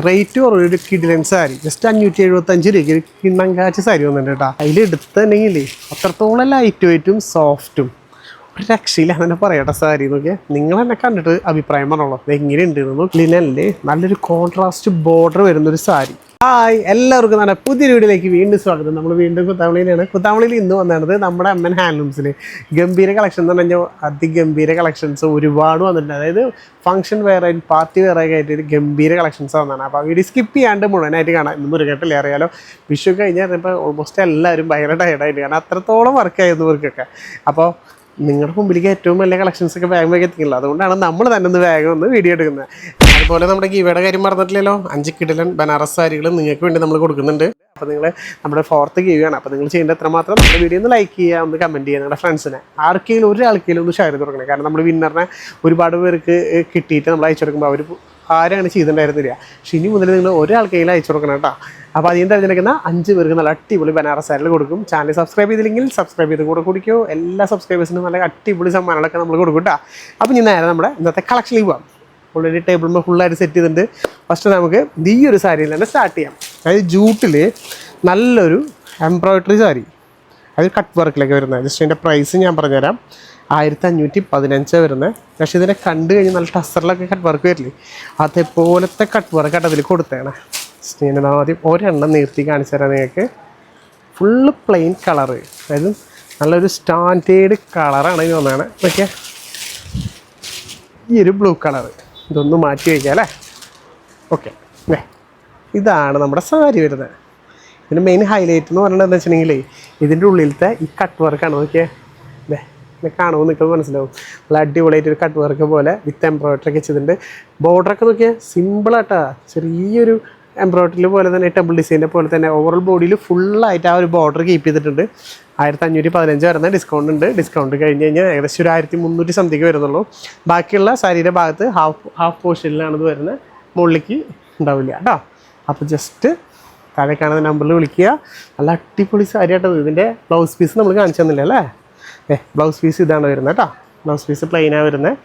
Rate കുറവ് ഒരു കിഡിലൻ സാരി ജസ്റ്റ് അഞ്ഞൂറ്റി എഴുപത്തഞ്ച് രൂപയ്ക്ക് കിണ്ണങ്കാച്ച സാരി വന്നിട്ടുണ്ട് കേട്ടോ അതിൽ എടുത്തിട്ടുണ്ടെങ്കിൽ അത്രത്തോളം ലൈറ്റ് വെയിറ്റും സോഫ്റ്റും ഒരു രക്ഷയില്ല അങ്ങനെ പറയട്ടെ സാരി നോക്കിയാൽ നിങ്ങൾ എന്നെ കണ്ടിട്ട് അഭിപ്രായം പറഞ്ഞോളൂ. എങ്ങനെ എങ്ങനെയുണ്ട് ലിനല്ലേ നല്ലൊരു കോൺട്രാസ്റ്റ് ബോർഡർ വരുന്ന ഒരു സാരി. ഹായ് എല്ലാവർക്കും നല്ല പുതിയ വീഡിയോയിലേക്ക് വീണ്ടും സ്വാഗതം. നമ്മൾ വീണ്ടും കുത്താമളിയിലാണ് കുത്താമളിയിൽ ഇന്ന് വന്നത് നമ്മുടെ അമ്മൻ ഹാൻഡ്ലൂംസിൽ ഗംഭീര കളക്ഷൻ എന്ന് പറഞ്ഞാൽ അതിഗംഭീര കളക്ഷൻസ് ഒരുപാട് വന്നിട്ടുണ്ട്. അതായത് ഫംഗ്ഷൻ വേറെ പാർട്ടി വേറെ ആയിട്ട് ഒരു ഗംഭീര കളക്ഷൻസ് വന്നതാണ് അപ്പോൾ വീഡിയോ സ്കിപ്പ് ചെയ്യാണ്ട് മുഴുവനായിട്ട് കാണാം. ഇന്ന് മുരുകട്ടില്ലേ അറിയാലോ. വിഷു കഴിഞ്ഞാൽ ഇപ്പോൾ ഓൾമോസ്റ്റ് എല്ലാവരും ഭയങ്കര ടയർഡായിട്ട് കാരണം അത്രത്തോളം വർക്കായിരുന്നു ഇവർക്കൊക്കെ. അപ്പോൾ നിങ്ങളുടെ മുമ്പിലേക്ക് ഏറ്റവും വലിയ കളക്ഷൻസ് ഒക്കെ വേഗം വേഗം എത്തിക്കില്ല അതുകൊണ്ടാണ് നമ്മൾ തന്നെ ഒന്ന് വേഗം ഒന്ന് വീഡിയോ എടുക്കുന്നത്. അതുപോലെ നമ്മുടെ ഗീവയുടെ കാര്യം മറന്നിട്ടില്ലല്ലോ? അഞ്ച് കിടിലൻ ബനാറസ് സാരികൾ നിങ്ങൾക്ക് വേണ്ടി നമ്മൾ കൊടുക്കുന്നുണ്ട്. അപ്പോൾ നിങ്ങൾ നമ്മുടെ ഫോർത്ത് ഗീവിയാണ് അപ്പോൾ നിങ്ങൾ ചെയ്യേണ്ട എത്രമാത്രം? നമ്മുടെ വീഡിയോ ഒന്ന് ലൈക്ക് ചെയ്യുക ഒന്ന് കമന്റ് ചെയ്യുക നിങ്ങളുടെ ഫ്രണ്ട്സിനെ ആർക്കെങ്കിലും ഒരാൾക്കെങ്കിലും ഒന്ന് ഷെയർ ചെയ്ത് കൊടുക്കണം. കാരണം നമ്മൾ വിന്നറിനെ ഒരുപാട് പേർക്ക് കിട്ടിയിട്ട് നമ്മൾ അയച്ചു കൊടുക്കുമ്പോൾ അവർ ആരാണ് ചെയ്തിട്ടുണ്ടായിരുന്നില്ല. പക്ഷെ ഇനി മുതൽ നിങ്ങൾ ഒരാൾക്കെങ്കിലും അയച്ചു കൊടുക്കണം കേട്ടോ. അപ്പോൾ അതിന് തിരഞ്ഞെടുക്കുന്ന അഞ്ച് പേർക്ക് നല്ല അടിപൊളി ബനാറസ് സാരിൽ കൊടുക്കും. ചാനൽ സബ്സ്ക്രൈബ് ചെയ്തില്ലെങ്കിൽ സബ്സ്ക്രൈബ് ചെയ്ത് കൂടെ കുടിക്കോ. എല്ലാ സബ്സ്ക്രൈബേഴ്സിനും നല്ല അടിപൊളി സമ്മാനങ്ങളൊക്കെ നമ്മൾ കൊടുക്കും കേട്ടോ. അപ്പോൾ ഇനി നേരെ നമ്മുടെ ഇന്നത്തെ കളക്ഷനിൽ പോകാം ഓൾറെഡി ടേബിളിൽ ഫുള്ളായിട്ട് സെറ്റ് ചെയ്തിട്ടുണ്ട്. ഫസ്റ്റ് നമുക്ക് ഈ ഒരു സാരിയിൽ തന്നെ സ്റ്റാർട്ട് ചെയ്യാം. അതായത് ജൂട്ടിൽ നല്ലൊരു എംബ്രോയിഡറി സാരി അത് കട്ട് വർക്കിലൊക്കെ വരുന്നത്. ജസ്റ്റ് അതിന്റെ പ്രൈസ് ഞാൻ പറഞ്ഞുതരാം. ആയിരത്തി അഞ്ഞൂറ്റി പതിനഞ്ച് വരുന്നത് പക്ഷേ ഇതിനെ കണ്ടു കഴിഞ്ഞാൽ നല്ല ടസറിലൊക്കെ കട്ട് വർക്ക് വരില്ലേ? അതേപോലത്തെ കട്ട് വർക്കായിട്ട് അതിൽ കൊടുത്തേണേ ഞാൻ ആദ്യം ഒരെണ്ണം നിർത്തി കാണിച്ചു തരാം നിങ്ങൾക്ക്. ഫുള്ള് പ്ലെയിൻ കളർ അതായത് നല്ലൊരു സ്റ്റാൻഡേർഡ് കളറാണ് ഇത് വന്നതാണ് ഓക്കെ. ഈ ഒരു ബ്ലൂ കളർ ഇതൊന്ന് മാറ്റി വയ്ക്കാം അല്ലേ? ഓക്കെ. ഇതാണ് നമ്മുടെ സാരി വരുന്നത്. ഇതിന് മെയിൻ ഹൈലൈറ്റ് എന്ന് പറയുന്നത് എന്താ വെച്ചിട്ടുണ്ടെങ്കിൽ ഇതിന്റെ ഉള്ളിലത്തെ ഈ കട്ട് വർക്കാണ് നോക്കിയേ കാണുമ്പോൾ നിങ്ങൾക്ക് മനസ്സിലാവും. നല്ല അടിപൊളിയായിട്ട് ഒരു കട്ട് വർക്ക് പോലെ വിത്ത് എംബ്രോയിഡറി ഒക്കെ ചെയ്തിട്ടുണ്ട് ബോർഡറൊക്കെ നോക്കിയാൽ സിമ്പിളായിട്ടാ ചെറിയൊരു എംബ്രോയിഡറി പോലെ തന്നെ ടെമ്പിൾ ഡിസൈന്റെ പോലെ തന്നെ ഓവറോൾ ബോഡിയിൽ ഫുള്ളായിട്ട് ആ ഒരു ബോർഡർ കീപ്പ് ചെയ്തിട്ടുണ്ട്. ആയിരത്തി അഞ്ഞൂറ്റി പതിനഞ്ച് വരുന്ന ഡിസ്കൗണ്ട് ഉണ്ട്. ഡിസ്കൗണ്ട് കഴിഞ്ഞ് കഴിഞ്ഞാൽ ഏകദേശം ഒരു ആയിരത്തി മുന്നൂറ്റി സംതിങ് വരുന്നുള്ളൂ. ബാക്കിയുള്ള സാരിയുടെ ഭാഗത്ത് ഹാഫ് ഹാഫ് പോർഷനിലാണ് ഇത് വരുന്നത്. മുകളിലേക്ക് ഉണ്ടാവില്ല കേട്ടോ. അപ്പോൾ ജസ്റ്റ് താഴെ കാണുന്ന നമ്പറിൽ വിളിക്കുക. നല്ല അടിപൊളി സാരി ആട്ടത് ഇതിന്റെ ബ്ലൗസ് പീസ് നമ്മൾ കാണിച്ചു തന്നില്ല അല്ലേ? ഏ ബ്ലൗസ് പീസ് ഇതാണ് വരുന്നത് കേട്ടോ. ബ്ലൗസ് പീസ് പ്ലെയിനാണ് വരുന്നത്.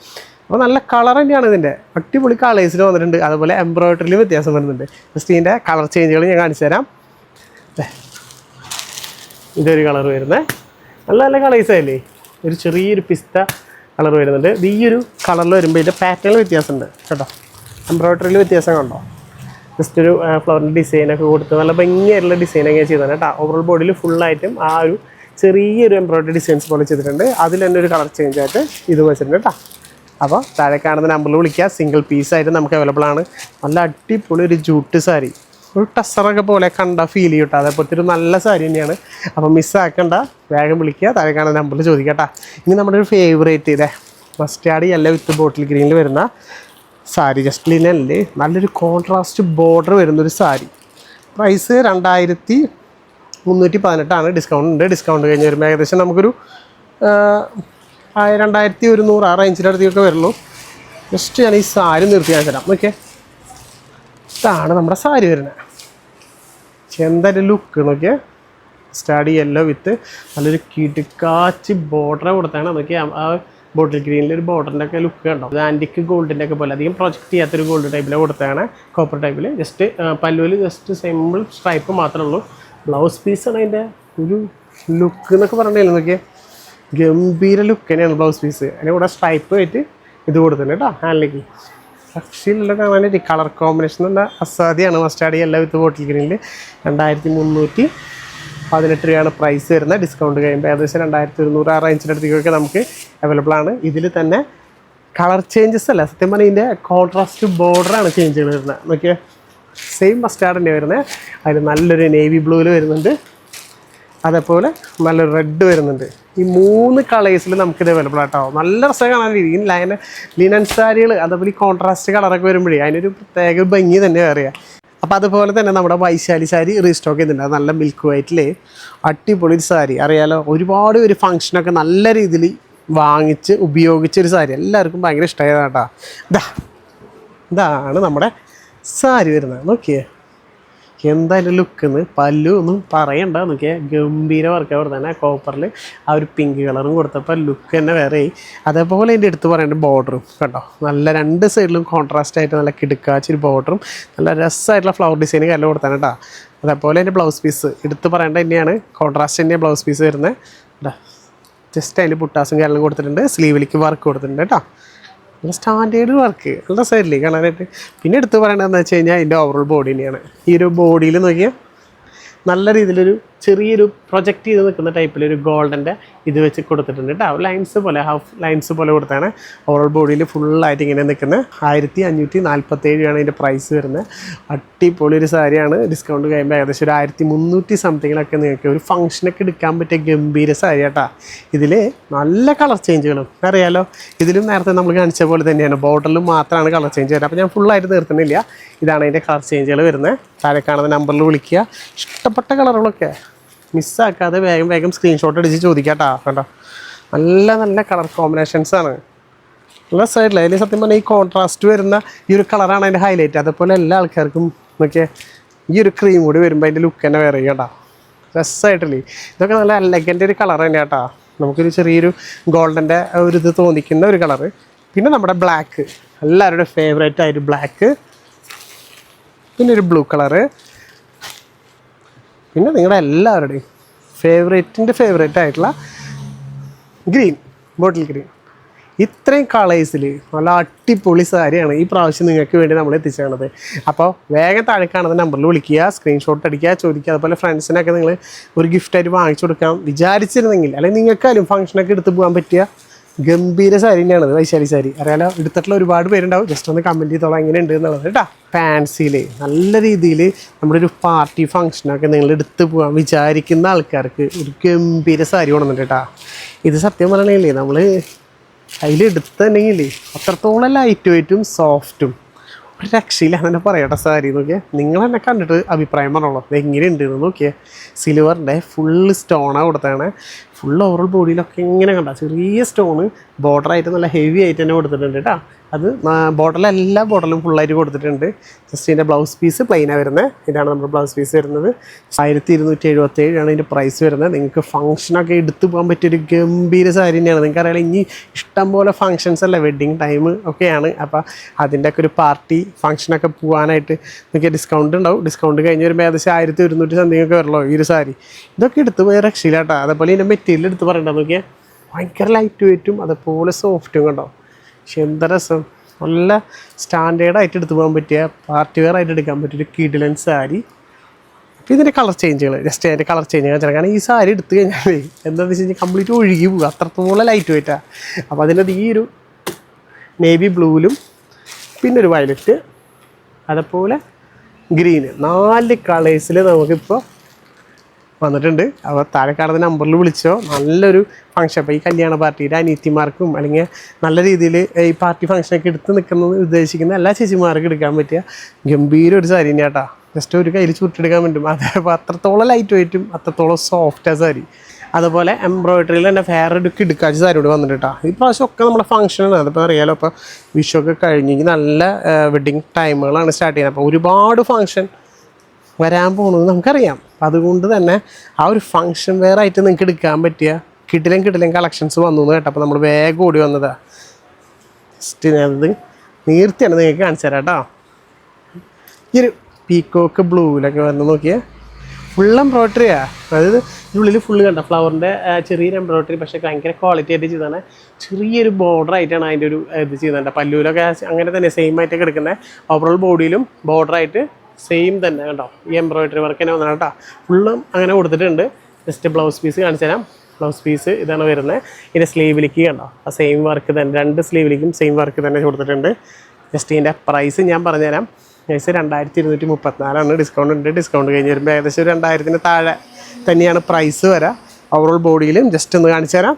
അപ്പോൾ നല്ല കളർ തന്നെയാണ് ഇതിന്റെ അടിപൊളി കളേഴ്സിൽ വന്നിട്ടുണ്ട്. അതുപോലെ എംബ്രോയിഡറിയിൽ വ്യത്യാസം വരുന്നുണ്ട്. ജസ്റ്റ് ഇതിന്റെ കളർ ചേഞ്ചുകൾ ഞാൻ കാണിച്ചു തരാം. ഇതൊരു കളർ വരുന്നത്. നല്ല നല്ല കളേഴ്സ് ആയില്ലേ? ഒരു ചെറിയൊരു പിസ്ത കളർ വരുന്നുണ്ട്. ഇത് ഈ ഒരു കളറിൽ വരുമ്പോൾ ഇതിന്റെ പാറ്റേൺ വ്യത്യാസമുണ്ട് കേട്ടോ. എംബ്രോയിഡറിയിൽ വ്യത്യാസം കണ്ടോ? ജസ്റ്റ് ഒരു ഫ്ലവറിന്റെ ഡിസൈനൊക്കെ കൊടുത്ത് നല്ല ഭംഗിയായിട്ടുള്ള ഡിസൈനൊക്കെ ചെയ്തതാണ് കേട്ടോ. ഓവറോൾ ബോഡിയിൽ ഫുള്ളായിട്ടും ആ ഒരു ചെറിയൊരു എംബ്രോയ്ഡറി ഡിസൈൻസ് പോലെ ചെയ്തിട്ടുണ്ട്. അതിൽ തന്നെ ഒരു കളർ ചേഞ്ച് ആയിട്ട് ഇത് വെച്ചിട്ടുണ്ട് കേട്ടോ. അപ്പോൾ താഴെ കാണുന്ന നമ്പറിൽ വിളിക്കുക. സിംഗിൾ പീസായിട്ട് നമുക്ക് അവൈലബിൾ ആണ്. നല്ല അടിപൊളി ഒരു ജൂട്ട് സാരി ഒരു ടസറൊക്കെ പോലെ കണ്ട ഫീൽ ചെയ്യും കേട്ടോ. ഒരു നല്ല സാരി തന്നെയാണ്. അപ്പോൾ മിസ്സാക്കണ്ട വേഗം വിളിക്കുക. താഴെ കാണുന്ന നമ്പറിൽ ചോദിക്കട്ടാ ഇനി നമ്മുടെ ഒരു ഫേവറേറ്റ് ഇതേ. മസ്റ്റാർഡ് യെല്ലോ വിത്ത് ബോട്ടിൽ ഗ്രീനിൽ വരുന്ന സാരി ജസ്റ്റ് ലിനല്ലേ നല്ലൊരു കോൺട്രാസ്റ്റ് ബോർഡർ വരുന്നൊരു സാരി പ്രൈസ് രണ്ടായിരത്തി മുന്നൂറ്റി പതിനെട്ടാണ് ഡിസ്കൗണ്ട് ഉണ്ട്. ഡിസ്കൗണ്ട് കഴിഞ്ഞ് വരുമ്പോൾ ഏകദേശം നമുക്കൊരു രണ്ടായിരത്തി ഒരുന്നൂറ് ആ റേഞ്ചിന്റെ അടുത്തേക്കൊക്കെ വരുള്ളൂ. ജസ്റ്റ് ഞാൻ ഈ സാരി നിർത്തി ഞാൻ തരാം. ഓക്കെ ഇതാണ് നമ്മുടെ സാരി വരുന്നത്. പക്ഷെ എന്തായാലും ലുക്ക് നോക്കിയേ സ്റ്റാഡി യെല്ലോ വിത്ത് നല്ലൊരു കിടുക്കാച്ച് ബോർഡർ കൊടുത്താണ്. നമുക്ക് ആ ബോട്ടിൽ ഗ്രീനിൽ ഒരു ബോർഡറിന്റെ ഒക്കെ ലുക്ക് കണ്ടോ? ഇത് ആന്റിക്ക് ഗോൾഡിന്റെ ഒക്കെ പോലെ അധികം പ്രൊജക്റ്റ് ചെയ്യാത്തൊരു ഗോൾഡ് ടൈപ്പിലെ കൊടുത്താണ്. കോപ്പർ ടൈപ്പിൽ ജസ്റ്റ് പല്ലുവിൽ ജസ്റ്റ് സിമ്പിൾ സ്ട്രൈപ്പ് മാത്രമേ ഉള്ളൂ. ബ്ലൗസ് പീസാണ് അതിന്റെ ഒരു ലുക്ക് എന്നൊക്കെ പറഞ്ഞില്ല നോക്കിയേ? ഗംഭീര ലുക്ക് തന്നെയാണ് ബ്ലൗസ് പീസ് അതിന്റെ കൂടെ സ്ട്രൈപ്പ് ആയിട്ട് ഇത് കൊടുത്തിട്ടുണ്ട് കേട്ടോ ഹാൻഡിലേക്ക് പക്ഷിയിലുള്ള കാണാനായിട്ട് കളർ കോമ്പിനേഷൻ നല്ല അസാധ്യമാണ് മസ്റ്റാഡി എല്ലാ വിത്ത് ബോട്ടിൽ ഗ്രീനിൽ രണ്ടായിരത്തി മുന്നൂറ്റി പതിനെട്ട് രൂപയാണ് പ്രൈസ് വരുന്നത് ഡിസ്കൗണ്ട് കഴിയുമ്പോൾ ഏകദേശം രണ്ടായിരത്തി ഒരുന്നൂറ് ആ റേഞ്ചിന്റെ അടുത്തേക്കൊക്കെ നമുക്ക് അവൈലബിൾ ആണ്. ഇതിൽ തന്നെ കളർ ചേഞ്ചസ് അല്ല സത്യം പറഞ്ഞാൽ ഇതിന്റെ കോൺട്രാസ്റ്റ് ബോർഡറാണ് ചേഞ്ചുകൾ വരുന്നത്. നോക്കിയേ? സെയിം മസ്റ്റാർഡ് തന്നെ വരുന്നത് അതിൽ നല്ലൊരു നേവി ബ്ലൂവിൽ വരുന്നുണ്ട്. അതേപോലെ നല്ലൊരു റെഡ് വരുന്നുണ്ട്. ഈ മൂന്ന് കളേഴ്സിൽ നമുക്കിത് അവൈലബിൾ ആട്ടോ. നല്ല രസം കാണാൻ രീതി ഈ ലൈന ലിനൻ സാരികൾ അതേപോലെ ഈ കോൺട്രാസ്റ്റ് കളറൊക്കെ വരുമ്പോഴേ അതിനൊരു പ്രത്യേക ഭംഗി തന്നെ അറിയാം. അപ്പോൾ അതുപോലെ തന്നെ നമ്മുടെ വൈശാലി സാരി റീസ്റ്റോക്ക് ചെയ്യുന്നുണ്ട് നല്ല മിൽക്ക് വൈറ്റിൽ അടിപൊളി ഒരു സാരി അറിയാലോ? ഒരുപാട് ഒരു ഫങ്ഷനൊക്കെ നല്ല രീതിയിൽ വാങ്ങിച്ച് ഉപയോഗിച്ചൊരു സാരി എല്ലാവർക്കും ഭയങ്കര ഇഷ്ടമായതാണ് കേട്ടോ. ഇതാ ഇതാണ് നമ്മുടെ സാരി വരുന്നത് നോക്കിയേ. എന്തായാലും ലുക്കെന്ന് പല്ലു ഒന്നും പറയണ്ട നോക്കിയാൽ ഗംഭീര വർക്ക് അവിടെ തന്നെ കോപ്പറിൽ ആ ഒരു പിങ്ക് കളറും കൊടുത്തപ്പോൾ ലുക്ക് തന്നെ വേറെ അതേപോലെ എന്റെ അടുത്ത് പറയേണ്ട ബോർഡറും കണ്ടോ? നല്ല രണ്ട് സൈഡിലും കോൺട്രാസ്റ്റ് ആയിട്ട് നല്ല കിടുക്കാച്ചൊരു ബോർഡറും നല്ല രസമായിട്ടുള്ള ഫ്ലവർ ഡിസൈൻ കല്ല് കൊടുത്താണ് കേട്ടോ അതേപോലെ എന്റെ ബ്ലൗസ് പീസ് എടുത്ത് പറയേണ്ട തന്നെയാണ്. കോൺട്രാസ്റ്റ് തന്നെ ബ്ലൗസ് പീസ് വരുന്നത് ജസ്റ്റ് അതിൽ പുട്ടാസും കാര്യങ്ങളും കൊടുത്തിട്ടുണ്ട് സ്ലീവിലേക്ക് വർക്ക് കൊടുത്തിട്ടുണ്ട് കേട്ടോ നല്ല സ്റ്റാൻഡേർഡ് വർക്ക് നല്ല രസമായില്ലേ കാണാനായിട്ട്. പിന്നെ എടുത്ത് പറയേണ്ടതെന്ന് വെച്ച് കഴിഞ്ഞാൽ അതിന്റെ ഓവറോൾ ബോഡി തന്നെയാണ് ഈ ഒരു ബോഡിയിൽ നോക്കിയാൽ നല്ല രീതിയിലൊരു ചെറിയൊരു പ്രൊജക്റ്റ് ചെയ്ത് നിൽക്കുന്ന ടൈപ്പിൽ ഒരു ഗോൾഡന്റെ ഇത് വെച്ച് കൊടുത്തിട്ടുണ്ട് കേട്ടോ ലൈൻസ് പോലെ ഹാഫ് ലൈൻസ് പോലെ കൊടുത്താണ്. ഓവറോൾ ബോഡിയിൽ ഫുള്ളായിട്ട് ഇങ്ങനെ നിൽക്കുന്നത് ആയിരത്തി അഞ്ഞൂറ്റി നാൽപ്പത്തേഴ് ആണ് ഇതിന്റെ പ്രൈസ് വരുന്നത് അടിപൊളി ഒരു സാരിയാണ്. ഡിസ്കൗണ്ട് കഴിയുമ്പോൾ ഏകദേശം ഒരു ആയിരത്തി മുന്നൂറ്റി സംതിങ്ങിലൊക്കെ നിങ്ങൾക്ക് ഒരു ഫംഗ്ഷനൊക്കെ എടുക്കാൻ പറ്റിയ ഗംഭീര സാരി കേട്ടോ ഇതിൽ നല്ല കളർ ചേഞ്ചുകളും അറിയാലോ? ഇതിലും നേരത്തെ നമ്മൾ കാണിച്ച പോലെ തന്നെയാണ്. ബോർഡറിലും മാത്രമാണ് കളർ ചേഞ്ച് വരുന്നത് അപ്പോൾ ഞാൻ ഫുള്ളായിട്ട് തീർക്കുന്നില്ല ഇതാണ് അതിന്റെ കളർ ചേഞ്ചുകൾ വരുന്നത്. താഴെ കാണുന്ന നമ്പറിൽ വിളിക്കുക. ഇഷ്ടപ്പെട്ട കളറുകളൊക്കെ മിസ്സാക്കാതെ വേഗം വേഗം സ്ക്രീൻഷോട്ട് അടിച്ച് ചോദിക്കാട്ടാ കണ്ടോ? നല്ല നല്ല കളർ കോമ്പിനേഷൻസ് ആണ്. നല്ല സൈഡിൽ അതിൽ സത്യം പറഞ്ഞാൽ ഈ കോൺട്രാസ്റ്റ് വരുന്ന ഈ ഒരു കളറാണ് അതിന്റെ ഹൈലൈറ്റ് അതേപോലെ എല്ലാ ആൾക്കാർക്കും നോക്കിയാൽ ഈ ഒരു ക്രീം കൂടി വരുമ്പോൾ അതിന്റെ ലുക്ക് തന്നെ വേറെ കേട്ടോ രസമായിട്ടില്ലേ? ഇതൊക്കെ നല്ല എലഗന്റ് ഒരു കളർ തന്നെ കേട്ടോ നമുക്കൊരു ചെറിയൊരു ഗോൾഡന്റെ ഒരു ഇത് തോന്നിക്കുന്ന ഒരു കളറ് പിന്നെ നമ്മുടെ ബ്ലാക്ക് എല്ലാവരുടെ ഫേവറേറ്റ് ആയിട്ട് ബ്ലാക്ക് പിന്നെ ഒരു ബ്ലൂ കളറ്. പിന്നെ നിങ്ങളുടെ എല്ലാവരുടെയും ഫേവറേറ്റിന്റെ ഫേവറേറ്റ് ആയിട്ടുള്ള ഗ്രീൻ ബോട്ടിൽ ഗ്രീൻ. ഇത്രയും കളേഴ്സിൽ നല്ല അടിപൊളി സാരിയാണ് ഈ പ്രാവശ്യം നിങ്ങൾക്ക് വേണ്ടി നമ്മൾ എത്തിച്ചേണത് അപ്പോൾ വേഗം താഴെ കാണുന്ന നമ്പറിൽ വിളിക്കുക സ്ക്രീൻഷോട്ട് അടിക്കുക ചോദിക്കുക. അതുപോലെ ഫ്രണ്ട്സിനൊക്കെ നിങ്ങൾ ഒരു ഗിഫ്റ്റായിട്ട് വാങ്ങിച്ചു കൊടുക്കാം. വിചാരിച്ചിരുന്നെങ്കിൽ അല്ലെങ്കിൽ നിങ്ങൾക്കാലും ഫംഗ്ഷനൊക്കെ എടുത്ത് പോകാൻ പറ്റിയ ഗംഭീര സാരി തന്നെയാണ് വൈശാലി സാരി അറിയാലോ എടുത്തിട്ടുള്ള ഒരുപാട് പേരുണ്ടാവും. ജസ്റ്റ് ഒന്ന് കമന്റ് ചെയ്തോളാം എങ്ങനെ ഉണ്ട് എന്നുള്ളത് കേട്ടോ. ഫാൻസിയിൽ നല്ല രീതിയിൽ നമ്മുടെ ഒരു പാർട്ടി ഫംഗ്ഷനൊക്കെ നിങ്ങൾ എടുത്ത് പോകാൻ വിചാരിക്കുന്ന ആൾക്കാർക്ക് ഒരു ഗംഭീര സാരി കൊണ്ടുവന്നിട്ട് കേട്ടോ. ഇത് സത്യം പറയണില്ലേ നമ്മൾ അതിലെടുത്തിട്ടുണ്ടെങ്കിൽ അത്രത്തോളം ലൈറ്റ് വെയിറ്റും സോഫ്റ്റും ഒരു രക്ഷയില്ല അങ്ങനെ പറയട്ടെ സാരി നോക്കിയാൽ നിങ്ങൾ എന്നെ കണ്ടിട്ട് അഭിപ്രായം പറഞ്ഞോളൂ. അത് എങ്ങനെയുണ്ട് എന്ന് നോക്കിയേ. സിൽവറിന്റെ ഫുള്ള് സ്റ്റോണാണ് കൊടുത്തതാണ്. ഫുൾ ഓവറോൾ ബോഡിയിലൊക്കെ ഇങ്ങനെ കണ്ട. ചെറിയ സ്റ്റോണ് ബോർഡറായിട്ട് നല്ല ഹെവി ആയിട്ട് തന്നെ കൊടുത്തിട്ടുണ്ട് കേട്ടോ അത് ബോർഡറിൽ എല്ലാ ബോർഡറിലും ഫുള്ളായിട്ട് കൊടുത്തിട്ടുണ്ട്. ജസ്റ്റ് ഇതിന്റെ ബ്ലൗസ് പീസ് പ്ലെയിനാണ് വരുന്നത് ഇതാണ് നമ്മുടെ ബ്ലൗസ് പീസ് വരുന്നത്. ആയിരത്തി ഇരുന്നൂറ്റി എഴുപത്തേഴാണ് ഇതിന്റെ പ്രൈസ് വരുന്നത്. നിങ്ങൾക്ക് ഫംഗ്ഷനൊക്കെ എടുത്തു പോകാൻ പറ്റിയൊരു ഗംഭീര സാരി തന്നെയാണ്. നിങ്ങൾക്ക് അറിയാം ഇനി ഇഷ്ടം പോലെ ഫംഗ്ഷൻസ് അല്ലേ? വെഡ്ഡിങ് ടൈം ഒക്കെയാണ്. അപ്പോൾ അതിന്റെയൊക്കെ ഒരു പാർട്ടി ഫംഗ്ഷനൊക്കെ പോകാനായിട്ട് നിങ്ങൾക്ക് ഡിസ്കൗണ്ട് ഉണ്ടാവും. ഡിസ്കൗണ്ട് കഴിഞ്ഞ് വരുമ്പോൾ ഏകദേശം ആയിരത്തി ഒരുന്നൂറ്റി സംതിങ് ഒക്കെ വരുള്ളൂ ഈ ഒരു സാരി. ഇതൊക്കെ എടുത്ത് പോയ രക്ഷയിലാട്ടോ അതേപോലെ ഇതിന്റെ മെറ്റീരിയൽ എടുത്ത് പറയണ്ട നോക്കിയാൽ ഭയങ്കര ലൈറ്റ് വെയിറ്റും അതേപോലെ സോഫ്റ്റും കണ്ടോ? പക്ഷെ എന്താ രസം? നല്ല സ്റ്റാൻഡേർഡായിട്ട് എടുത്തു പോകാൻ പറ്റിയ പാർട്ടി വെയർ ആയിട്ട് എടുക്കാൻ പറ്റിയ ഒരു കിഡിലൻ സാരി. അപ്പോൾ ഇതിന്റെ കളർ ചേഞ്ചുകൾ ജസ്റ്റ് അതിന്റെ കളർ ചേഞ്ച് കാണിച്ചാൽ കാരണം ഈ സാരി എടുത്തു കഴിഞ്ഞാൽ എന്താണെന്ന് വെച്ച് കഴിഞ്ഞാൽ കംപ്ലീറ്റ് ഒഴുകി പോകും അത്രത്തോളം ലൈറ്റ് വെയിറ്റാണ് അപ്പോൾ അതിനകത്ത് ഈ ഒരു നേവി ബ്ലൂവിലും പിന്നെ ഒരു വയലറ്റ് അതേപോലെ ഗ്രീന് നാല് കളേഴ്സിൽ നമുക്കിപ്പോൾ വന്നിട്ടുണ്ട്. അപ്പോൾ താഴെ നമ്പറിൽ വിളിച്ചോ. നല്ലൊരു ഫംഗ്ഷൻ അപ്പോൾ ഈ കല്യാണ പാർട്ടിയുടെ അനിയത്തിമാർക്കും അല്ലെങ്കിൽ നല്ല രീതിയിൽ ഈ പാർട്ടി ഫംഗ്ഷനൊക്കെ എടുത്ത് നിൽക്കുന്നത് ഉദ്ദേശിക്കുന്ന എല്ലാ ചേച്ചിമാർക്കും എടുക്കാൻ പറ്റിയ ഗംഭീര ഒരു സാരി തന്നെയാട്ടാ ജസ്റ്റ് ഒരു കയ്യിൽ ചുട്ടെടുക്കാൻ പറ്റും. അതേപോലെ അത്രത്തോളം ലൈറ്റ് വെയിറ്റും അത്രത്തോളം സോഫ്റ്റ് ആ സാരി. അതുപോലെ എംബ്രോയിഡറിയിൽ തന്നെ വേറെ കിടുക്കാച്ച സാരി കൂടി വന്നിട്ട് ഈ പ്രാവശ്യം ഒക്കെ നമ്മുടെ ഫംഗ്ഷനാണ് അതിപ്പോൾ അറിയാലോ ഇപ്പോൾ ഒക്കെ കഴിഞ്ഞെങ്കിൽ നല്ല വെഡ്ഡിങ് ടൈമുകളാണ് സ്റ്റാർട്ട് ചെയ്യുന്നത്. അപ്പോൾ ഒരുപാട് ഫംഗ്ഷൻ വരാൻ പോകുന്നത് നമുക്കറിയാം. അതുകൊണ്ട് തന്നെ ആ ഒരു ഫങ്ഷൻ വെയർ ആയിട്ട് നിങ്ങൾക്ക് എടുക്കാൻ പറ്റിയ കിടിലം കിടിലം കളക്ഷൻസ് വന്നു എന്ന് കേട്ടപ്പോൾ നമ്മൾ വേഗം ഓടി വന്നതാ. ജസ്റ്റ് ഞാനത് നീർത്തിയാണ് നിങ്ങൾക്ക് കാണിച്ചു തരാം കേട്ടോ ഈ ഒരു പീക്കോക്ക് ബ്ലൂവിലൊക്കെ വന്ന് നോക്കിയാൽ ഫുൾ എംബ്രോയിഡറിയാ അതായത് ഇതിനുള്ളിൽ ഫുള്ള് കണ്ട? ഫ്ലവറിന്റെ ചെറിയൊരു എംബ്രോയിഡറി പക്ഷേ ഭയങ്കര ക്വാളിറ്റി ആയിട്ട് ചെയ്താണ് ചെറിയൊരു ബോർഡർ ആയിട്ടാണ് അതിന്റെ ഒരു ഇത് ചെയ്യുന്നുണ്ട് പല്ലൂലൊക്കെ അങ്ങനെ തന്നെ സെയിം ആയിട്ടൊക്കെ എടുക്കുന്നത് ഓവറോൾ ബോഡിയിലും ബോർഡറായിട്ട് സെയിം തന്നെ കേട്ടോ. ഈ എംബ്രോയിഡറി വർക്ക് തന്നെ വന്നതാണ് കേട്ടോ. ഫുള്ളും അങ്ങനെ കൊടുത്തിട്ടുണ്ട്. ജസ്റ്റ് ബ്ലൗസ് പീസ് കാണിച്ചു തരാം. ബ്ലൗസ് പീസ് ഇതാണ് വരുന്നത്. ഇതിന്റെ സ്ലീവിലേക്ക് കണ്ടോ? ആ സെയിം വർക്ക് തന്നെ. രണ്ട് സ്ലീവിലേക്കും സെയിം വർക്ക് തന്നെ കൊടുത്തിട്ടുണ്ട്. ജസ്റ്റ് ഇതിന്റെ പ്രൈസ് ഞാൻ പറഞ്ഞുതരാം. പ്രൈസ് രണ്ടായിരത്തി ഇരുന്നൂറ്റി മുപ്പത്തിനാലാണ് ഡിസ്കൗണ്ട് ഉണ്ട്. ഡിസ്കൗണ്ട് കഴിഞ്ഞ് വരുമ്പോൾ ഏകദേശം ഒരു രണ്ടായിരത്തിന് താഴെ തന്നെയാണ് പ്രൈസ് വരാം. ഓവറോൾ ബോഡിയിലും ജസ്റ്റ് ഒന്ന് കാണിച്ചു തരാം.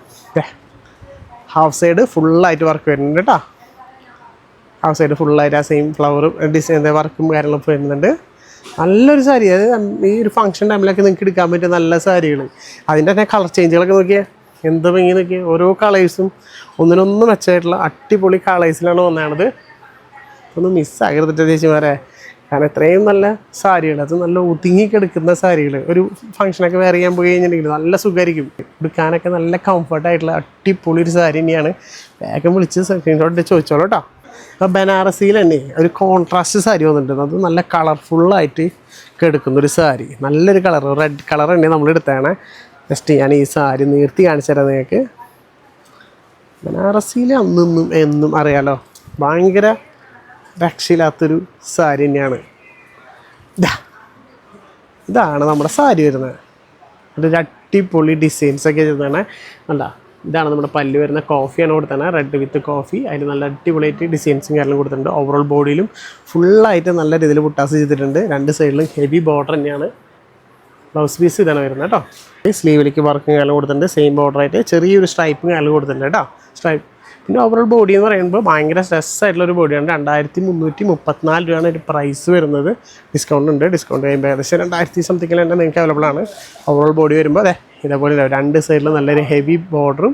ഹാഫ് സൈഡ് ഫുള്ളായിട്ട് വർക്ക് വരുന്നുണ്ട് കേട്ടോ. ഹാഫ് സൈഡ് ഫുള്ളായിട്ട് ആ സെയിം ഫ്ലവറും ഡിസൈൻ വർക്കും കാര്യങ്ങളൊക്കെ വരുന്നുണ്ട്. നല്ലൊരു സാരി അത് ഈ ഒരു ഫംഗ്ഷൻ ടൈമിലൊക്കെ നിങ്ങൾക്ക് എടുക്കാൻ പറ്റിയ നല്ല സാരികൾ അതിന്റെ തന്നെ കളർ ചേഞ്ചുകളൊക്കെ നോക്കിയാൽ എന്ത് ഭംഗി നോക്കിയാൽ ഓരോ കളേഴ്സും ഒന്നിനൊന്നും മെച്ചമായിട്ടുള്ള അടിപൊളി കളേഴ്സിലാണ് വന്നതാണത്. ഒന്ന് മിസ്സാകരുതിട്ട് ചേച്ചിമാരെ. കാരണം ഇത്രയും നല്ല സാരികൾ അത് നല്ല ഒതുങ്ങിക്കെടുക്കുന്ന സാരികൾ ഒരു ഫംഗ്ഷനൊക്കെ വേറെ ചെയ്യാൻ പോയി കഴിഞ്ഞിട്ടുണ്ടെങ്കിൽ നല്ല സുഖമായിരിക്കും എടുക്കാനൊക്കെ നല്ല കംഫർട്ടായിട്ടുള്ള അടിപൊളി ഒരു സാരി തന്നെയാണ്. വേഗം വിളിച്ച് സ്ക്രീൻഷോട്ട് ചോദിച്ചോളൂ കേട്ടോ അപ്പോൾ ബനാറസിയിൽ തന്നെ ഒരു കോൺട്രാസ്റ്റ് സാരി വന്നിട്ടുണ്ട് അത് നല്ല കളർഫുള്ളായിട്ട് കെടുക്കുന്ന ഒരു സാരി. നല്ലൊരു കളർ റെഡ് കളർ തന്നെ നമ്മൾ എടുത്താണ് ജസ്റ്റ് ഞാൻ ഈ സാരി നീർത്തി കാണിച്ചു തരാം നിങ്ങൾക്ക്. ബനാറസിയിൽ അന്നും എന്നും അറിയാലോ. ഭയങ്കര രക്ഷയില്ലാത്തൊരു സാരി തന്നെയാണ്. ഇതാ ഇതാണ് നമ്മുടെ സാരി വരുന്നത്. ഒരു അടിപൊളി ഡിസൈൻസൊക്കെ ചെയ്തതാണ്. അല്ല ഇതാണ് നമ്മുടെ പല്ല് വരുന്ന കോഫിയാണ് കൊടുത്തത്. റെഡ് വിത്ത് കോഫി അതിൽ നല്ല അടിപൊളിയായിട്ട് ഡിസൈൻസും കാര്യങ്ങളും കൊടുത്തിട്ടുണ്ട്. ഓവറോൾ ബോഡിയിലും ഫുള്ളായിട്ട് നല്ല രീതിയിൽ പുട്ടാസ് ചെയ്തിട്ടുണ്ട്. രണ്ട് സൈഡിലും ഹെവി ബോർഡർ തന്നെയാണ്. ബ്ലൗസ് പീസ് ഇതാണ് വരുന്നത് കേട്ടോ. ഈ സ്ലീവിലേക്ക് വർക്കും കാലം കൊടുത്തിട്ടുണ്ട്. സെയിം ബോർഡറായിട്ട് ചെറിയൊരു സ്ട്രൈപ്പും കാലം കൊടുത്തിട്ടുണ്ട് കേട്ടോ. സ്ട്രൈപ്പ് പിന്നെ ഓവറോൾ ബോഡി എന്ന് പറയുമ്പോൾ ഭയങ്കര സ്ട്രെസ് ആയിട്ടുള്ള ഒരു ബോഡിയാണ് രണ്ടായിരത്തി മുന്നൂറ്റി മുപ്പത്തിനാല് രൂപയാണ് ഒരു പ്രൈസ് വരുന്നത്. ഡിസ്കൗണ്ട് ഉണ്ട്. ഡിസ്കൗണ്ട് കഴിയുമ്പോൾ ഏകദേശം രണ്ടായിരത്തി സംതിങ്ങിൽ തന്നെ നിങ്ങൾക്ക് അവൈലബിൾ ആണ്. ഓവറോൾ ബോഡി വരുമ്പോൾ അതെ ഇതേപോലെ ഇതാ. രണ്ട് സൈഡിൽ നല്ലൊരു ഹെവി ബോർഡറും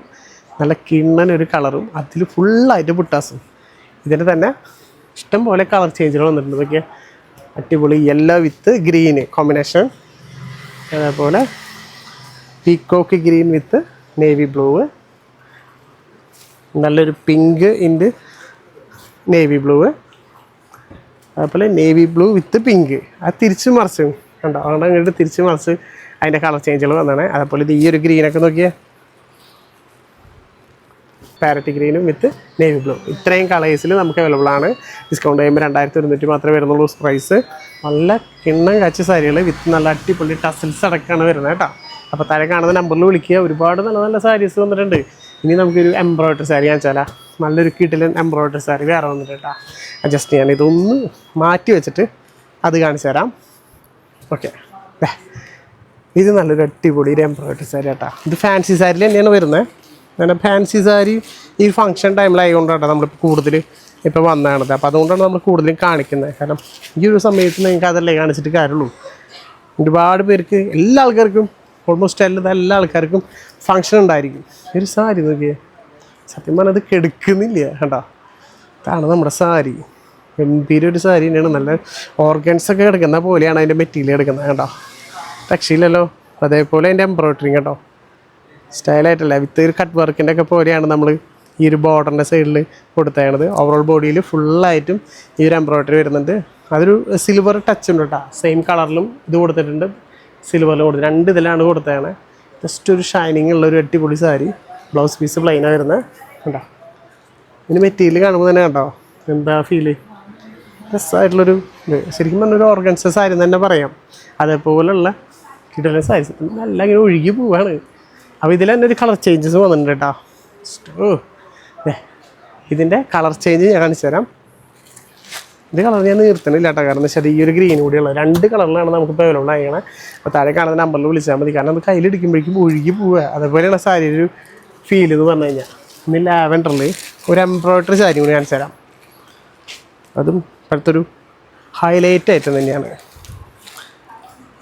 നല്ല കിണ്ണൻ ഒരു കളറും അതിൽ ഫുള്ളായിട്ട് പുട്ടാസും ഇതിന് തന്നെ ഇഷ്ടം പോലെ കളർ ചേഞ്ചുകൾ വന്നിട്ടുണ്ട്. ഇതൊക്കെ അടിപൊളി യെല്ലോ വിത്ത് ഗ്രീന് കോമ്പിനേഷൻ അതേപോലെ peacock green with navy blue നല്ലൊരു പിങ്ക് ഇൻഡ് നേവി ബ്ലൂ അതേപോലെ നേവി ബ്ലൂ വിത്ത് പിങ്ക് അത് തിരിച്ചു മറിച്ചും. കണ്ടോ? അവിടെ അങ്ങോട്ട് തിരിച്ചു മറിച്ച് അതിന്റെ കളർ ചേഞ്ചുകൾ വന്നതാണ് അതേപോലെ ഇത് ഈ ഒരു ഗ്രീനൊക്കെ നോക്കിയേ. പാരറ്റ് ഗ്രീനും വിത്ത് നേവി ബ്ലൂ ഇത്രയും കളേഴ്സിൽ നമുക്ക് അവൈലബിൾ ആണ്. ഡിസ്കൗണ്ട് ചെയ്യുമ്പോൾ രണ്ടായിരത്തി ഒരുന്നൂറ്റി മാത്രമേ വരുന്നുള്ളൂ പ്രൈസ് നല്ല കിണ്ണം കച്ച സാരികൾ വിത്ത് നല്ല അടിപൊളി ടസൽസ് അടക്കമാണ് വരുന്നത് കേട്ടോ. അപ്പോൾ താഴെ കാണുന്ന നമ്പറിൽ വിളിക്കുക. ഒരുപാട് നല്ല നല്ല സാരീസ് വന്നിട്ടുണ്ട്. ഇനി നമുക്കൊരു എംബ്രോയിഡറി സാരി കാണിച്ചാലാ. നല്ലൊരു കിട്ടിലൻ എംബ്രോയിഡറി സാരി വേറെ വന്നിട്ട് കേട്ടോ. അഡ്ജസ്റ്റ് ചെയ്യാൻ. ഇതൊന്ന് മാറ്റി വെച്ചിട്ട് അത് കാണിച്ചു തരാം ഓക്കെ ഇത് നല്ലൊരു അടിപൊളി ഒരു എംബ്രോയിഡറി സാരി കേട്ടോ ഇത് ഫാൻസി സാരിയിൽ തന്നെയാണ് വരുന്നത് അങ്ങനെ ഫാൻസി സാരി ഈ ഫംഗ്ഷൻ ടൈമിലായതുകൊണ്ടാണ് നമ്മളിപ്പോൾ കൂടുതൽ ഇപ്പോൾ വന്നാണത് അപ്പോൾ അതുകൊണ്ടാണ് നമ്മൾ കൂടുതലും കാണിക്കുന്നത്. കാരണം ഈ ഒരു സമയത്ത് നിങ്ങൾക്ക് അതല്ലേ കാണിച്ചിട്ട് കാര്യമുള്ളൂ. ഒരുപാട് പേർക്ക് എല്ലാ ആൾക്കാർക്കും ഓൾമോസ്റ്റ് എല്ലാ എല്ലാ ആൾക്കാർക്കും ഫങ്ഷൻ ഉണ്ടായിരിക്കും. ഒരു സാരി നോക്കിയേ. സത്യം പറഞ്ഞാൽ അത് കെടുക്കുന്നില്ല കേട്ടോ ഇതാണ് നമ്മുടെ സാരി ഗംഭീര ഒരു സാരി തന്നെയാണ്. നല്ല ഓർഗൻസ് ഒക്കെ കിടക്കുന്ന പോലെയാണ് അതിന്റെ മെറ്റീരിയൽ എടുക്കുന്നത് കേട്ടോ രക്ഷയില്ലല്ലോ. അതേപോലെ അതിന്റെ എംബ്രോയിഡറിങ് കേട്ടോ. സ്റ്റൈലായിട്ടല്ല വിത്ത് ഒരു കട്ട് വർക്കിന്റെ ഒക്കെ പോലെയാണ് നമ്മൾ ഈ ഒരു ബോർഡറിന്റെ സൈഡിൽ കൊടുത്തേണത് ഓവറോൾ ബോഡിയിൽ ഫുള്ളായിട്ടും ഈ ഒരു എംബ്രോയിഡറി വരുന്നുണ്ട്. അതൊരു സിൽവർ ടച്ച് ഉണ്ട് കേട്ടോ. സെയിം കളറിലും ഇത് കൊടുത്തിട്ടുണ്ട്. സിൽവറിലും കൊടുത്തു രണ്ട് ഇതിലാണ് കൊടുത്തതാണ് ജസ്റ്റ് ഒരു ഷൈനിങ് ഉള്ള ഒരു അടിപൊളി സാരി. ബ്ലൗസ് പീസ് പ്ലെയിനാണ് വരുന്നത് കണ്ടോ? ഇതിന് മെറ്റീരിയൽ കാണുമ്പോൾ തന്നെ കണ്ടോ? എന്താ ഫീൽ രസമായിട്ടുള്ളൊരു ശരിക്കും പറഞ്ഞൊരു ഓർഗൻസ സാരി തന്നെ പറയാം. അതേപോലുള്ള കിട്ടുന്ന സൈസ് നല്ല ഇങ്ങനെ ഒഴുകി പോവാണ്. അപ്പോൾ ഇതിൽ തന്നെ ഒരു കളർ ചേഞ്ചസ് വന്നിട്ടുണ്ട് കേട്ടോ ഓ ഇതിന്റെ കളർ ചേഞ്ച് ഞാൻ കാണിച്ചു തരാം. ഇത് കളർ ഞാൻ നിർത്തണില്ല കേട്ടോ കാരണം വെച്ചാൽ ഈ ഒരു ഗ്രീൻ കൂടിയുള്ള രണ്ട് കളറിലാണ് നമുക്ക് ഇപ്പോൾ അവൈലബിൾ ആയണേ അപ്പോൾ താഴെ കാണുന്ന നമ്പറിൽ വിളിച്ചാൽ മതി. കാരണം അത് കയ്യിലെടുക്കുമ്പോഴേക്കും ഒഴുകി പോവുക അതേപോലെയാണ് സാരി ഒരു ഫീൽ എന്ന് പറഞ്ഞു കഴിഞ്ഞാൽ ഇന്ന് ലാവൻഡറിൽ ഒരു എംബ്രോയിഡറി സാരി കൂടി കാണിച്ചു തരാം. അതും ഇപ്പോഴത്തെ ഒരു ഹൈലൈറ്റ് ആയിട്ട് തന്നെയാണ്.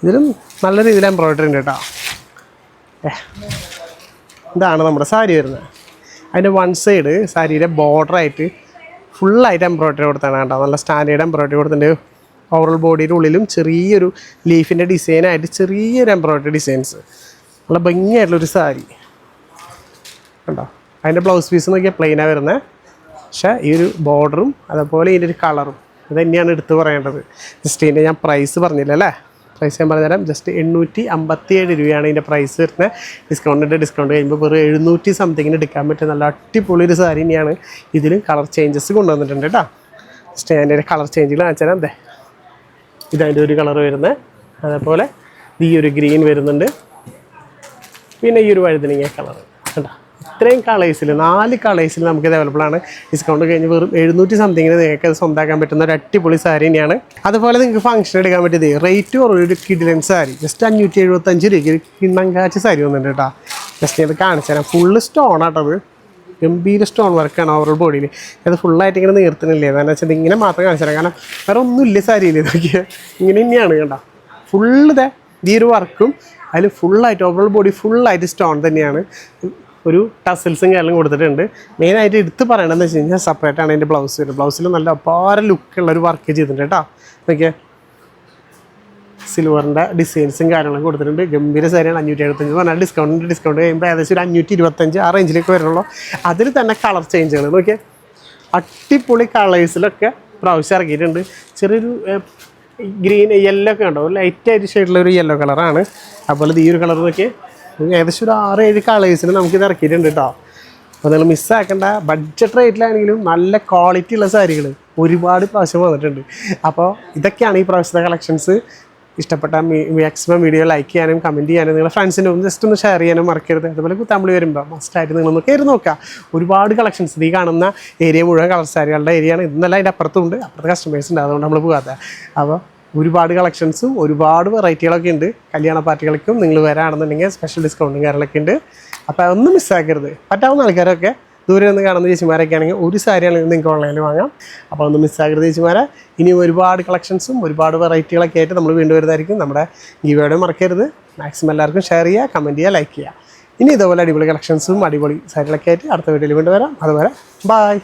ഇതിലും നല്ല രീതിയിൽ എംബ്രോയിഡറി ഉണ്ട് കേട്ടോ. ഇതാണ് നമ്മുടെ സാരി വരുന്നത്. അതിന്റെ വൺ സൈഡ് സാരിയുടെ ബോർഡറായിട്ട് ഫുള്ളായിട്ട് എംബ്രോയിഡറി കൊടുത്താണ് കേട്ടോ. നല്ല സ്റ്റാൻഡേർഡ് എംബ്രോയിഡറി കൊടുത്തിട്ടുണ്ട്. ഓവറോൾ ബോഡിയുടെ ഉള്ളിലും ചെറിയൊരു ലീഫിന്റെ ഡിസൈനായിട്ട് ചെറിയൊരു എംബ്രോയിഡറി ഡിസൈൻസ് നല്ല ഭംഗിയായിട്ടുള്ളൊരു സാരി. കണ്ടോ? അതിന്റെ ബ്ലൗസ് പീസ് നോക്കിയാൽ പ്ലെയിനാണ് വരുന്നത് പക്ഷേ ഈ ഒരു ബോർഡറും അതുപോലെ ഇതിന്റെ ഒരു കളറും ഇത് തന്നെയാണ് എടുത്ത് പറയേണ്ടത്. ജസ്റ്റ് ഇതിന്റെ ഞാൻ പ്രൈസ് പറഞ്ഞില്ല അല്ലേ പ്രൈസ് ഞാൻ പറഞ്ഞുതരാം. ജസ്റ്റ് എണ്ണൂറ്റി അമ്പത്തി ഏഴ് രൂപയാണ് ഇതിന്റെ പ്രൈസ് വരുന്നത്. ഡിസ്കൗണ്ടിന്റെ ഡിസ്കൗണ്ട് കഴിയുമ്പോൾ വെറും എഴുന്നൂറ്റി സംതിങ്ങിന് എടുക്കാൻ പറ്റിയ നല്ല അടിപൊളി ഒരു സാരി തന്നെയാണ് ഇതിലും കളർ ചേഞ്ചസ് കൊണ്ടുവന്നിട്ടുണ്ട് കേട്ടോ ജസ്റ്റ് ഞാൻ അതിന്റെ കളർ ചേഞ്ചുകൾ കാണിച്ചാൽ അതെ ഇതതിന്റെ ഒരു കളർ വരുന്നത്. അതേപോലെ ഈ ഒരു ഗ്രീൻ വരുന്നുണ്ട്. പിന്നെ ഈ ഒരു വഴുതനങ്ങ കളർ കണ്ടോ? ഇത്രയും കളേഴ്സിൽ നാല് കളേഴ്സിൽ നമുക്ക് അവൈലബിൾ ആണ്. ഡിസ്കൗണ്ട് കഴിഞ്ഞ് വെറും എഴുന്നൂറ്റി സംതിങ്ങിന് നിങ്ങൾക്ക് അത് സ്വന്തമാക്കാൻ പറ്റുന്ന ഒരു അടിപൊളി സാരി തന്നെയാണ്. അതുപോലെ നിങ്ങൾക്ക് ഫംഗ്ഷൻ എടുക്കാൻ പറ്റിയത് റേറ്റ് കുറവൊരു കിഡിലൻ സാരി ജസ്റ്റ് അഞ്ഞൂറ്റി എഴുപത്തഞ്ച് രൂപയ്ക്ക് ഒരു കിണ്ണങ്കാച്ച സാരി വന്നിട്ടുണ്ട് കേട്ടോ. ജസ്റ്റ് ഞാൻ കാണിച്ചു തരാം. ഫുള്ള് സ്റ്റോൺ ആട്ടത് ഗംഭീര സ്റ്റോൺ വർക്കാണ് ഓവറോൾ ബോഡിയിൽ അത് ഫുള്ളായിട്ട് ഇങ്ങനെ നീർത്തുന്നില്ലേ? എന്താണെന്ന് വെച്ചാൽ ഇങ്ങനെ മാത്രം കാണിച്ചു തരാം. കാരണം വേറെ ഒന്നുമില്ല സാരിയിൽ ഇതൊക്കെ. ഇങ്ങനെ തന്നെയാണ് കേട്ടോ ഫുള്ള് ഇതേ ഈ ഒരു വർക്കും അതിൽ ഫുള്ളായിട്ട് ഓവറോൾ ബോഡി ഫുള്ളായിട്ട് സ്റ്റോൺ തന്നെയാണ്. ഒരു ടസിൽസും കാര്യങ്ങളും കൊടുത്തിട്ടുണ്ട്. മെയിനായിട്ട് എടുത്ത് പറയണമെന്ന് വെച്ച് കഴിഞ്ഞാൽ സെപ്പറേറ്റ് ആണ് അതിന്റെ ബ്ലൗസ് വരുന്നത് ബ്ലൗസിൽ നല്ല അപാര ലുക്കുള്ള ഒരു വർക്ക് ചെയ്തിട്ടുണ്ട് കേട്ടോ. നോക്കിയാൽ സിൽവറിന്റെ ഡിസൈൻസും കാര്യങ്ങളും കൊടുത്തിട്ടുണ്ട്. ഗംഭീര സാരിയാണ് അഞ്ഞൂറ്റി എഴുപത്തഞ്ച് പറഞ്ഞാൽ ഡിസ്കൗണ്ട് ഡിസ്കൗണ്ട് കഴിയുമ്പോൾ ഏകദേശം ഒരു അഞ്ഞൂറ്റി ഇരുപത്തഞ്ച് ആ റേഞ്ചിലേക്ക് വരുള്ളൂ അതിൽ തന്നെ കളർ ചേഞ്ചുകൾ നോക്കിയാൽ അടിപൊളി കളേഴ്സിലൊക്കെ പ്രാവശ്യം ഇറക്കിയിട്ടുണ്ട് ചെറിയൊരു ഗ്രീൻ യെല്ലോ ഒക്കെ ഉണ്ടാവും ലൈറ്റ് ആയിട്ട് ഒരു യെല്ലോ കളറാണ് അതുപോലെ ഈ ഒരു കളർ നോക്കിയാൽ ഏകദേശം ഒരു ആറ് ഏഴ് കളേഴ്സിന് നമുക്കിത് ഇറക്കിയിട്ടുണ്ട് കേട്ടോ അപ്പോൾ നിങ്ങൾ മിസ്സാക്കേണ്ട ബഡ്ജറ്റ് റേറ്റിലാണെങ്കിലും നല്ല ക്വാളിറ്റി ഉള്ള സാരികൾ ഒരുപാട് പ്രാവശ്യം വന്നിട്ടുണ്ട്. അപ്പോൾ ഇതൊക്കെയാണ് ഈ പ്രാവശ്യത്തെ കളക്ഷൻസ് ഇഷ്ടപ്പെട്ട മാക്സിമം വീഡിയോ ലൈക്ക് ചെയ്യാനും കമന്റ് ചെയ്യാനും നിങ്ങളുടെ ഫ്രണ്ട്സിന്റെ ഒന്ന് ജസ്റ്റ് ഒന്ന് ഷെയർ ചെയ്യാനും മറക്കരുത്. അതുപോലെ കുത്താമ്പളി വരുമ്പോൾ മസ്റ്റായിട്ട് നിങ്ങളൊന്ന് കയറി നോക്കുക. ഒരുപാട് കളക്ഷൻസ് ഈ കാണുന്ന ഏരിയ മുഴുവൻ കളർ സാരികളുടെ ഏരിയയാണ് ഇന്നല്ല അതിന്റെ അപ്പുറത്തും ഉണ്ട്. അപ്പുറത്തെ കസ്റ്റമേഴ്സ് ഉണ്ട്. അതുകൊണ്ട് നമ്മൾ പോകാത്ത. അപ്പോൾ ഒരുപാട് കളക്ഷൻസും ഒരുപാട് വെറൈറ്റികളൊക്കെ ഉണ്ട്. കല്യാണ പാർട്ടികൾക്കും നിങ്ങൾ വരാണെന്നുണ്ടെങ്കിൽ സ്പെഷ്യൽ ഡിസ്കൗണ്ടും കാര്യങ്ങളൊക്കെ ഉണ്ട്. അപ്പോൾ അതൊന്നും മിസ്സാക്കരുത് പറ്റാവുന്ന ആൾക്കാരൊക്കെ ദൂരെ നിന്ന് കാണുന്ന ചേച്ചിമാരൊക്കെ ആണെങ്കിൽ ഒരു സാരിയാണെങ്കിൽ നിങ്ങൾക്ക് ഓൺലൈനിൽ വാങ്ങാം. അപ്പോൾ ഒന്നും മിസ്സാക്കരുത് ചേച്ചിമാരെ. ഇനി ഒരുപാട് കളക്ഷൻസും ഒരുപാട് വെറൈറ്റികളൊക്കെ ആയിട്ട് നമ്മൾ വീണ്ടും വരുന്നതായിരിക്കും. നമ്മുടെ ഗീവയോടെ മറക്കരുത്. മാക്സിമം എല്ലാവർക്കും ഷെയർ ചെയ്യുക കമന്റ് ചെയ്യുക ലൈക്ക് ചെയ്യുക. ഇനി ഇതുപോലെ അടിപൊളി കളക്ഷൻസും അടിപൊളി സാരികളൊക്കെ ആയിട്ട് അടുത്ത വീഡിയോയിൽ വീണ്ടും വരാം. അതുപോലെ ബായ്